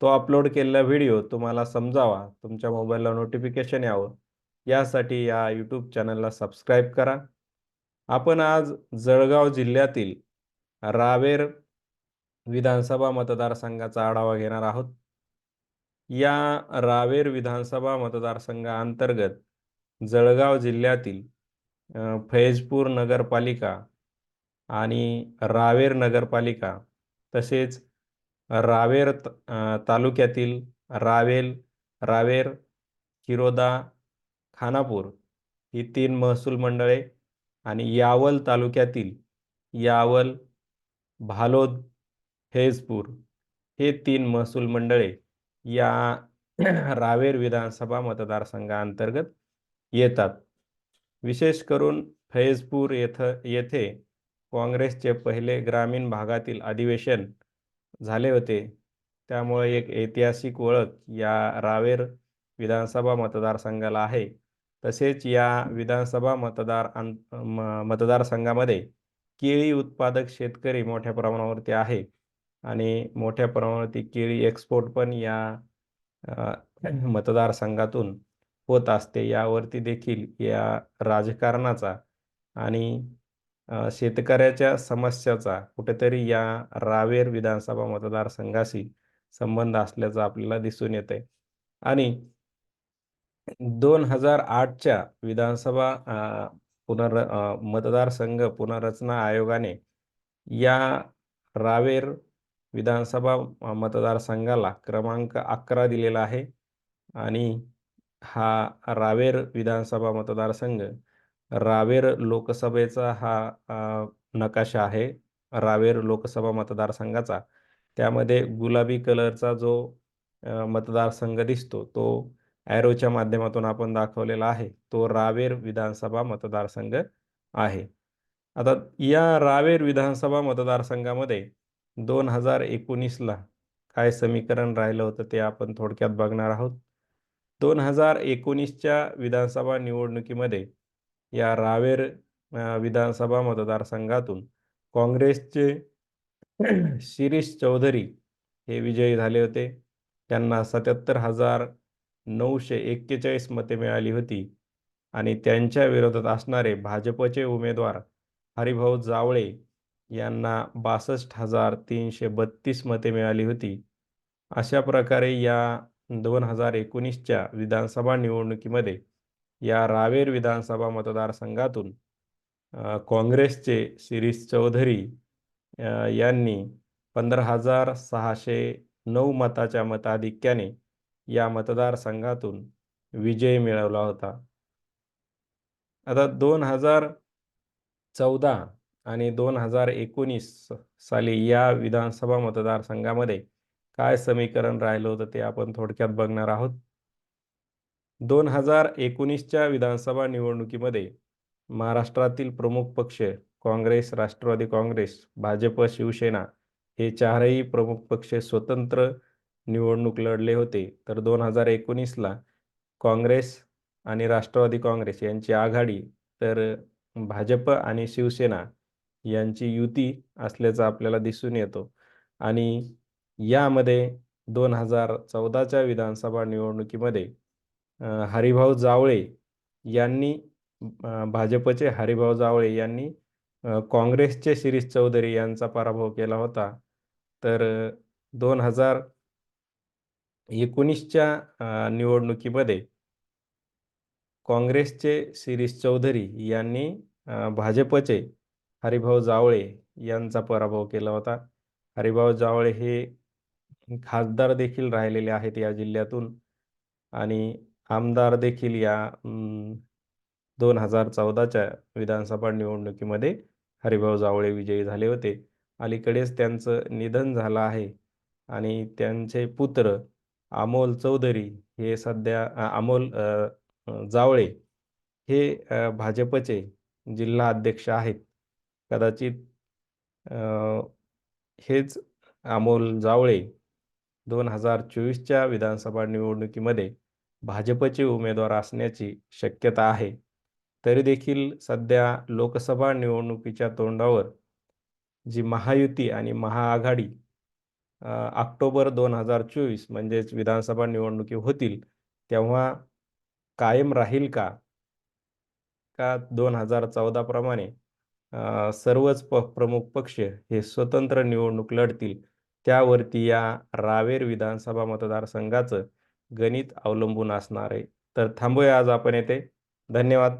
तो अपलोड केलेला व्हिडिओ तुम्हाला समजावा, तुमच्या मोबाईलला नोटिफिकेशन यावं, यासाठी या यूट्यूब चॅनलला सबस्क्राईब करा. आपण आज जळगाव जिल्ह्यातील रावेर विधानसभा मतदारसंघाचा आढावा घेणार आहोत. या रावेर विधानसभा मतदारसंघाअंतर्गत जळगाव जिल्ह्यातील फैजपूर नगरपालिका आणि रावेर नगरपालिका तसेच रावेर तालुक्यातील रावेल रावेर किरोदा खानापूर ही तीन महसूल मंडळे आणि यावल तालुक्यातील यावल भालोद फैजपूर हे तीन महसूल मंडळे या रावेर विधानसभा मतदारसंघाअंतर्गत येतात. विशेष करून फैजपूर येथं येथे काँग्रेसचे पहिले ग्रामीण भागातील अधिवेशन झाले होते. त्यामुळे एक ऐतिहासिक ओळख या रावेर विधानसभा मतदारसंघाला आहे. तसेच या विधानसभा मतदार मतदारसंघामध्ये केळी उत्पादक शेतकरी मोठ्या प्रमाणावरती आहे. आणि मोठ्या प्रमाणावरती केळी एक्सपोर्ट पण या मतदारसंघातून होत असते. यावरती देखील या राजकारणाचा आणि शेतकऱ्याच्या समस्याचा कुठेतरी या रावेर विधानसभा मतदारसंघाशी संबंध असल्याचं आपल्याला दिसून येत आहे आणि दोन हजार आठच्या विधानसभा पुनर् मतदारसंघ पुनर्रचना आयोगाने या रावेर विधानसभा मतदारसंघाला क्रमांक अकरा दिलेला आहे. आणि हा रावेर विधानसभा मतदारसंघ रावेर लोकसभेचा हा नकाशा आहे. रावेर लोकसभा मतदारसंघाचा. त्यामध्ये गुलाबी कलरचा जो मतदारसंघ दिसतो तो ॲरोच्या माध्यमातून आपण दाखवलेला आहे. तो रावेर विधानसभा मतदारसंघ आहे. आता या रावेर विधानसभा मतदारसंघामध्ये दोन हजार एकोणीसला काय समीकरण राहिलं होतं ते आपण थोडक्यात बघणार आहोत. दोन हजार एकोणीसच्या विधानसभा निवडणुकीमध्ये या रावेर विधानसभा मतदारसंघातून काँग्रेसचे शिरीष चौधरी हे विजयी झाले होते. त्यांना सत्याहत्तर हजार नऊशे एक्केचाळीस मते मिळाली होती आणि त्यांच्या विरोधात असणारे भाजपचे उमेदवार हरिभाऊ जावळे यांना बासष्ट हजार तीनशे बत्तीस मते मिळाली होती. अशा प्रकारे या दोन हजार एकोणीसच्या विधानसभा निवडणुकीमध्ये या रावेर विधानसभा मतदारसंघातून काँग्रेसचे शिरीष चौधरी यांनी पंधरा हजार सहाशे नऊ मताच्या मताधिक्याने या मतदारसंघातून विजय मिळवला होता. आता दोन हजार चौदा आणि दोन हजार एकोणीस साली या विधानसभा मतदारसंघामध्ये काय समीकरण राहिलं होतं ते आपण थोडक्यात बघणार आहोत. दोन हजार एकोणीसच्या विधानसभा निवडणुकीमध्ये महाराष्ट्रातील प्रमुख पक्ष काँग्रेस राष्ट्रवादी काँग्रेस भाजप शिवसेना हे चारही प्रमुख पक्ष स्वतंत्र निवडणूक लढले होते. तर दोन हजार एकोणीसला काँग्रेस आणि राष्ट्रवादी काँग्रेस यांची आघाडी तर भाजप आणि शिवसेना यांची युती असल्याचं आपल्याला दिसून येतो. आणि यामध्ये दोन हजार चौदाच्या विधानसभा निवडणुकीमध्ये हरिभाऊ जावळे यांनी भाजपचे हरिभाऊ जावळे यांनी काँग्रेसचे शिरीष चौधरी यांचा पराभव केला होता. तर दोन हजार एकोणीसच्या निवडणुकीमध्ये काँग्रेसचे शिरीष चौधरी यांनी भाजपचे हरिभाऊ जावळे यांचा पराभव केला होता. हरिभाऊ जावळे हे खासदार देखील राहिलेले आहेत या जिल्ह्यातून आणि आमदार देखील या दोन हजार चौदाच्या विधानसभा निवडणुकीमध्ये हरिभाऊ जावळे विजयी झाले होते अलीकडेच त्यांचं निधन झालं आहे आणि त्यांचे पुत्र अमोल चौधरी हे सध्या अमोल जावळे हे भाजपचे जिल्हा अध्यक्ष आहेत. कदाचित हेच अमोल जावळे 2024च्या विधानसभा निवडणुकीमध्ये भाजपचे उमेदवार असण्याची शक्यता आहे. तरी देखील सध्या लोकसभा निवडणुकीच्या तोंडावर जी महायुती आणि महाआघाडी आक्टोबर दोन हजार चोवीस म्हणजेच विधानसभा निवडणुकी होतील, तेव्हा कायम राहील का? का 2014 प्रमाणे चौदाप्रमाणे सर्वच प प्रमुख पक्ष हे स्वतंत्र निवडणूक लढतील, त्यावरती या रावेर विधानसभा मतदारसंघाचं गणित अवलंबून असणार आहे. तर थांबूया आज आपण येथे. धन्यवाद.